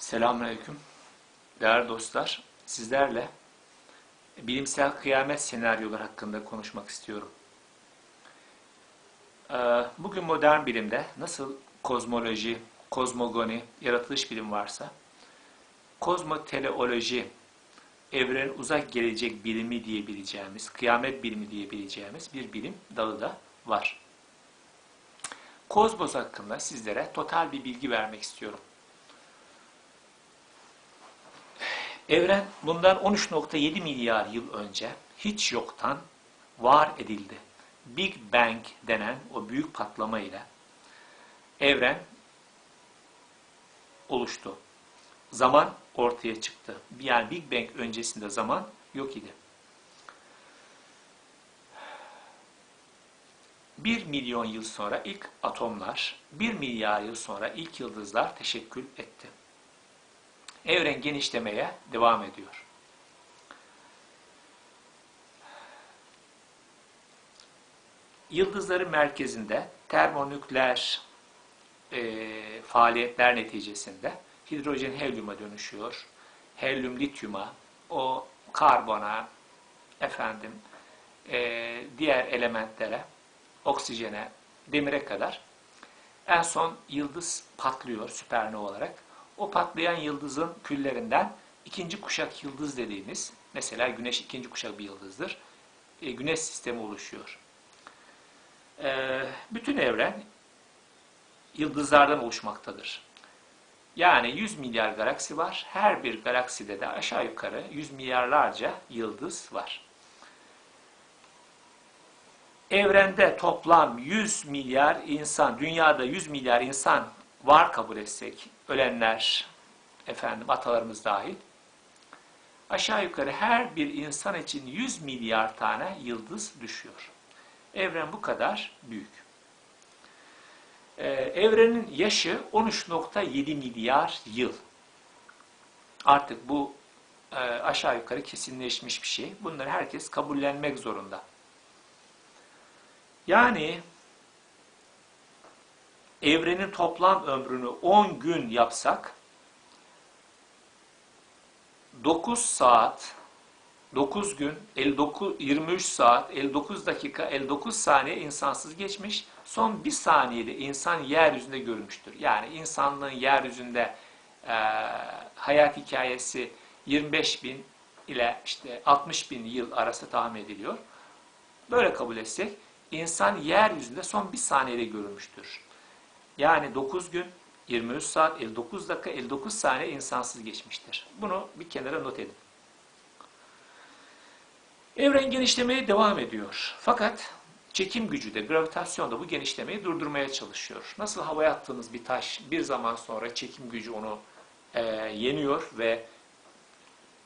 Selamünaleyküm. Değerli dostlar, sizlerle bilimsel kıyamet senaryoları hakkında konuşmak istiyorum. Ee, Bugün modern bilimde nasıl kozmoloji, kozmogoni, yaratılış bilim varsa, kozmoteleoloji, evrenin uzak gelecek bilimi diyebileceğimiz, kıyamet bilimi diyebileceğimiz bir bilim dalı da var. Kozmos hakkında sizlere total bir bilgi vermek istiyorum. Evren bundan 13.7 milyar yıl önce hiç yoktan var edildi. Big Bang denen o büyük patlama ile evren oluştu. Zaman ortaya çıktı. Yani Big Bang öncesinde zaman yok idi. 1 milyon yıl sonra ilk atomlar, 1 milyar yıl sonra ilk yıldızlar teşekkül etti. Evren genişlemeye devam ediyor. Yıldızların merkezinde termonükleer e, faaliyetler neticesinde hidrojen helyuma dönüşüyor. Helyum lityuma, o karbona, efendim e, diğer elementlere, oksijene, demire kadar en son yıldız patlıyor süpernova olarak. O patlayan yıldızın küllerinden ikinci kuşak yıldız dediğimiz, mesela Güneş ikinci kuşak bir yıldızdır, e, Güneş sistemi oluşuyor. E, bütün evren yıldızlardan oluşmaktadır. Yani 100 milyar galaksi var. Her bir galakside de aşağı yukarı 100 milyarlarca yıldız var. Evrende toplam 100 milyar insan, dünyada 100 milyar insan var kabul etsek, ölenler, efendim atalarımız dahil, aşağı yukarı her bir insan için 100 milyar tane yıldız düşüyor. Evren bu kadar büyük. Ee, evrenin yaşı 13.7 milyar yıl. Artık bu e, aşağı yukarı kesinleşmiş bir şey. Bunları herkes kabullenmek zorunda. Yani evrenin toplam ömrünü 10 gün yapsak 9 saat 9 gün 59 23 saat 59 dakika 59 saniye insansız geçmiş. Son bir saniyede insan yeryüzünde görmüştür. Yani insanlığın yeryüzünde e, hayat hikayesi 25 bin ile işte 60 bin yıl arası tahmin ediliyor. Böyle kabul etsek insan yeryüzünde son bir saniyede görülmüştür. Yani 9 gün, 23 saat, 59 dakika, 59 saniye insansız geçmiştir. Bunu bir kenara not edin. Evren genişlemeye devam ediyor. Fakat çekim gücü de, gravitasyon da bu genişlemeyi durdurmaya çalışıyor. Nasıl havaya attığınız bir taş bir zaman sonra çekim gücü onu e, yeniyor ve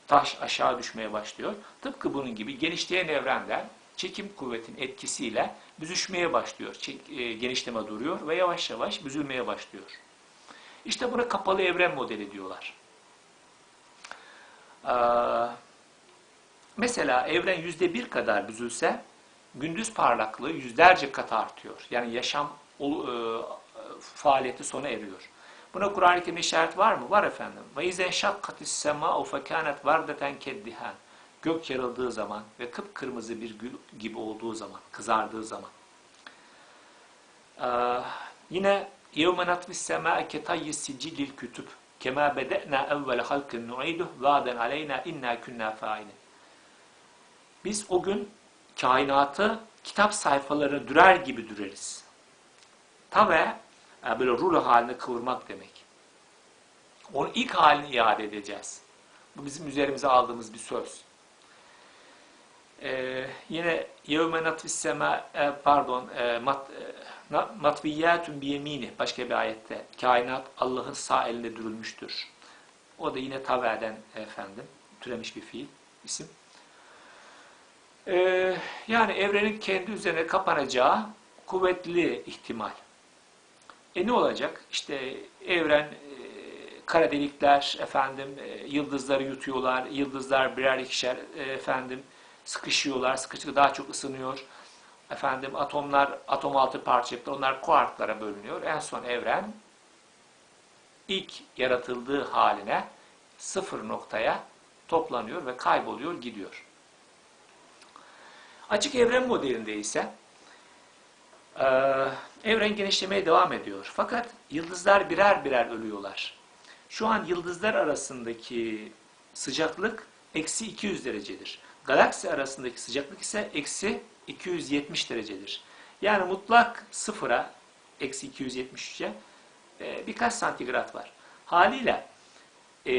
taş aşağı düşmeye başlıyor. Tıpkı bunun gibi genişleyen evrenden çekim kuvvetin etkisiyle büzüşmeye başlıyor. E, genişleme duruyor ve yavaş yavaş büzülmeye başlıyor. İşte buna kapalı evren modeli diyorlar. Ee, mesela evren yüzde bir kadar büzülse gündüz parlaklığı yüzlerce kat artıyor. Yani yaşam e, faaliyeti sona eriyor. Buna Kur'an-ı Kerim işaret var mı? Var efendim. Ve izen şakkatis sema'u fekânet vardeten Gök yarıldığı zaman ve kıpkırmızı bir gül gibi olduğu zaman, kızardığı zaman. Ee, yine يَوْمَ نَطْوِ السَّمَاءَ كَتَيِّ السِّجِّلِ الْكُتُبِ كَمَا بَدَأْنَا اَوَّلَ خَلْقٍ نُعِيدُهُ وَعْدًا عَلَيْنَا اِنَّا كُنَّا فَاِلٍ Biz o gün kainatı kitap sayfalarını dürer gibi düreriz. Tabe yani böyle rulo haline kıvırmak demek. Onun ilk halini iade edeceğiz. Bu bizim üzerimize aldığımız bir söz. Ee, yine yevme natvis sema e, pardon e, mat, e, matviyyatun biyemini başka bir ayette kainat Allah'ın sağ elinde dürülmüştür. O da yine taverden efendim türemiş bir fiil isim. Ee, yani evrenin kendi üzerine kapanacağı kuvvetli ihtimal. E ne olacak? İşte evren e, kara delikler efendim e, yıldızları yutuyorlar. Yıldızlar birer ikişer e, efendim sıkışıyorlar. Sıkıştıkça daha çok ısınıyor. Efendim atomlar atom altı parçacıklar onlar kuarklara bölünüyor. En son evren ilk yaratıldığı haline sıfır noktaya toplanıyor ve kayboluyor, gidiyor. Açık evren modelinde ise e, evren genişlemeye devam ediyor. Fakat yıldızlar birer birer ölüyorlar. Şu an yıldızlar arasındaki sıcaklık eksi 200 derecedir. Galaksi arasındaki sıcaklık ise eksi 270 derecedir. Yani mutlak sıfıra eksi 273'e e, birkaç santigrat var. Haliyle e,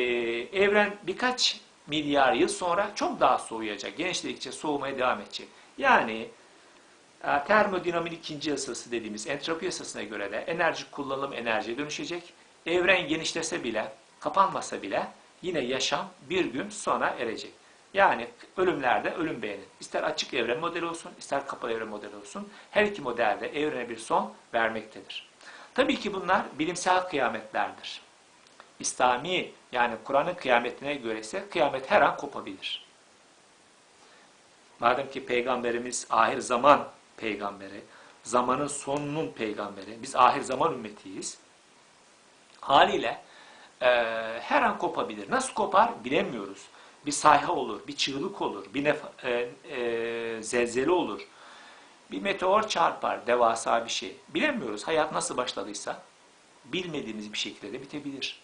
evren birkaç milyar yıl sonra çok daha soğuyacak. Genişledikçe soğumaya devam edecek. Yani e, termodinamiğin ikinci yasası dediğimiz entropi yasasına göre de enerji kullanım enerjiye dönüşecek. Evren genişlese bile, kapanmasa bile yine yaşam bir gün sona erecek. Yani ölümlerde ölüm beğenin. İster açık evren modeli olsun, ister kapalı evren modeli olsun. Her iki modelde evrene bir son vermektedir. Tabii ki bunlar bilimsel kıyametlerdir. İslami yani Kur'an'ın kıyametine göre ise kıyamet her an kopabilir. Madem ki peygamberimiz ahir zaman peygamberi, zamanın sonunun peygamberi, biz ahir zaman ümmetiyiz. Haliyle e, her an kopabilir. Nasıl kopar bilemiyoruz. Bir sayha olur, bir çığlık olur, bir nef- e, e, zelzele olur. Bir meteor çarpar, devasa bir şey. Bilemiyoruz. Hayat nasıl başladıysa bilmediğimiz bir şekilde de bitebilir.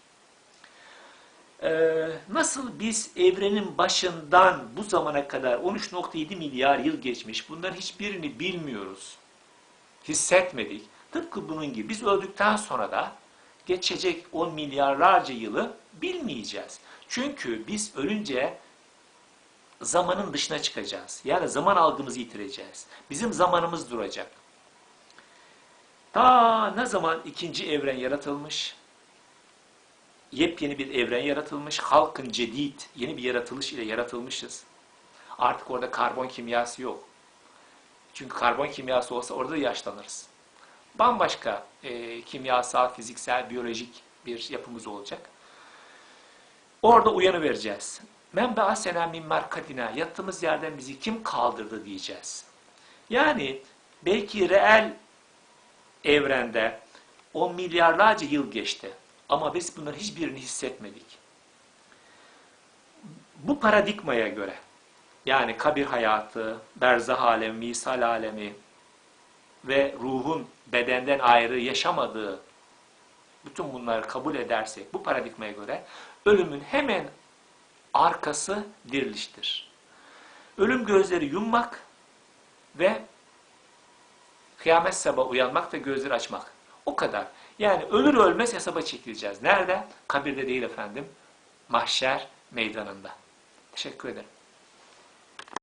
Ee, nasıl biz evrenin başından bu zamana kadar 13.7 milyar yıl geçmiş, bunların hiçbirini bilmiyoruz, hissetmedik. Tıpkı bunun gibi biz öldükten sonra da geçecek 10 milyarlarca yılı bilmeyeceğiz. Çünkü biz ölünce zamanın dışına çıkacağız. Yani zaman algımızı yitireceğiz. Bizim zamanımız duracak. Ta ne zaman ikinci evren yaratılmış? Yepyeni bir evren yaratılmış. Halkın cedid, yeni bir yaratılış ile yaratılmışız. Artık orada karbon kimyası yok. Çünkü karbon kimyası olsa orada da yaşlanırız. Bambaşka e, kimyasal, fiziksel, biyolojik bir yapımız olacak. Orada uyanı vereceğiz. Men be'asena min markadina. Yattığımız yerden bizi kim kaldırdı diyeceğiz. Yani belki reel evrende on milyarlarca yıl geçti. Ama biz bunların hiçbirini hissetmedik. Bu paradigmaya göre yani kabir hayatı, berzah alemi, misal alemi ve ruhun bedenden ayrı yaşamadığı bütün bunları kabul edersek bu paradigmaya göre ölümün hemen arkası diriliştir. Ölüm gözleri yummak ve kıyamet sabah uyanmak ve gözleri açmak. O kadar. Yani ölür ölmez hesaba çekileceğiz. Nerede? Kabirde değil efendim. Mahşer meydanında. Teşekkür ederim.